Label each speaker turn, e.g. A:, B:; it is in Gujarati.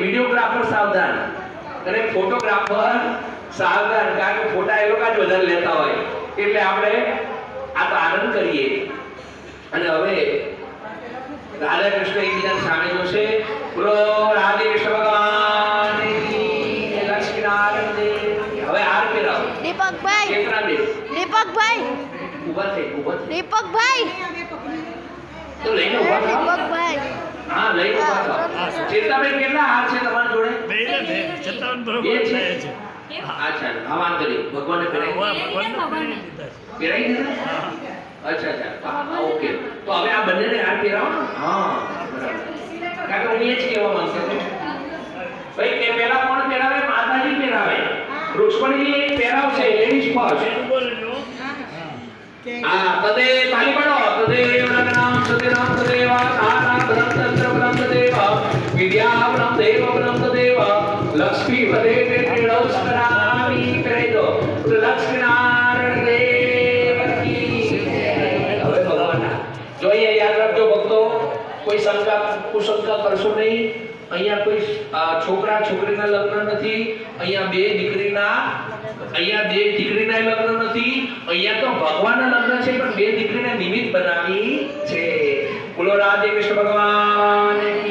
A: વિડીયોગ્રાફર સાવધાન અને ફોટોગ્રાફર સાવધાન. કારણ કે ફોટા એ લોકો જ વધારે લેતા હોય. એટલે આપણે આ તો આનંદ કરીએ. અને હવે રાધા કૃષ્ણ એકબીજા સામે જોશે. બોલો રાધે કૃષ્ણ ભગવાન. હવે હાર પહેરાવો
B: દીપકભાઈ. દીપકભાઈ.
A: ઊભા થઈ ઊભા થઈ.
B: દીપકભાઈ.
A: તો લઈને થાઓ.
B: દીપકભાઈ.
A: હા લઈને ઊભા થાઓ. કેટલા હાથ છે તમારા જોડે?
C: બેને છે છતાં બરોબર
A: છે? અચ્છા હવાન કરી પહેરાવી
C: વાહ, ભગવાનને પહેરી દીધા? છે.
A: પહેરાવી દીધા? અચ્છા અચ્છા. ઓકે. તો હવે આ બંનેને હાર પહેરાવો હા બરાબર. કારણ કે હું એ જ કહેવા માંગતો હતો. ભાઈ તે પહેલા કોણ પહેરાવે માતાજી પહેરાવે રૂક્ષ્મણીજી પહેરાવશે લેડીઝ ફર્સ્ટ
C: બેન
A: તદે તાલી પાડો. તદેવ લગ્નમ તદેવ તદેવ તારા બ્રહ્મ તંત્ર બ્રહ્મ તદેવ વિદ્યા બ્રહ્મ દેવ બ્રહ્મ લક્ષ્મી પદે તે ત્રિણવ સ્મરામી દો તો લક્ષ્મી દેવ હવે ભગવાનના જો અહીંયા યાદ રાખજો ભક્તો કોઈ શંકા કુશંકા કરશો નહીં અહીંયા કોઈ છોકરા છોકરીના લગ્ન નથી અહીંયા બે દીકરીના અહીંયા બે દીકરીના લગ્ન નથી અહીંયા તો ભગવાનના લગ્ન છે પણ બે દીકરીને નિમિત્ત બનાવી છે બોલો રાધે કૃષ્ણ ભગવાન